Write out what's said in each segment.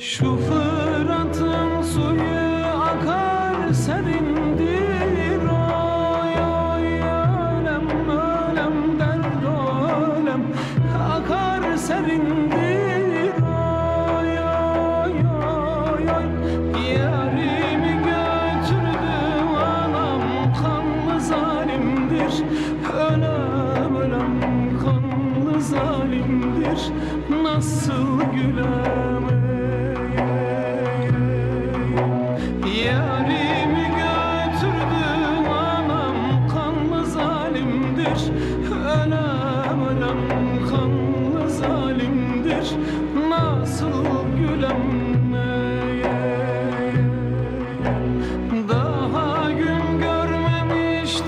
Şu Fırat'ın suyu akar serindir Oy oy ölem ölem dert ölem. Akar serindir Oy oy oy oy. Yarimi götürdü anam kanlı zalimdir. Ölem ölem kanlı zalimdir. Nasıl gülem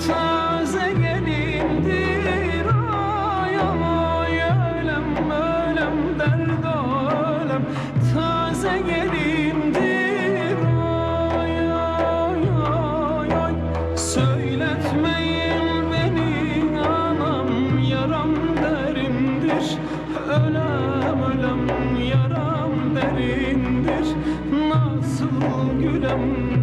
taze gelindir Ay ay ölem ölem derd ölem Taze gelindir Ay ay ay ay. Beni anam yaram derindir. Ölem ölem yaram derindir. Nasıl gülem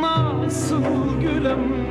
Nasıl gülem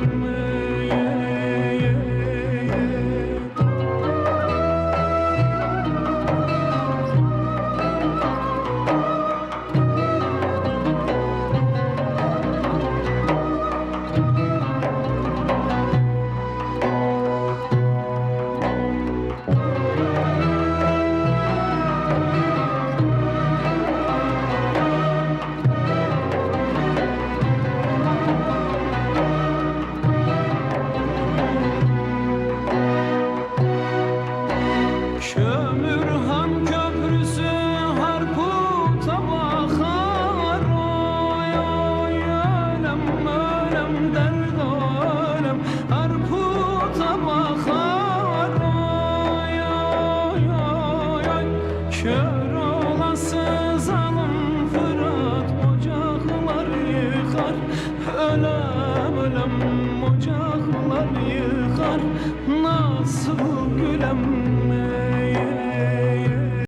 Kör olasız alın Fırat ocaklar yıkar. Ölem ölem ocaklar yıkar. Nasıl gülem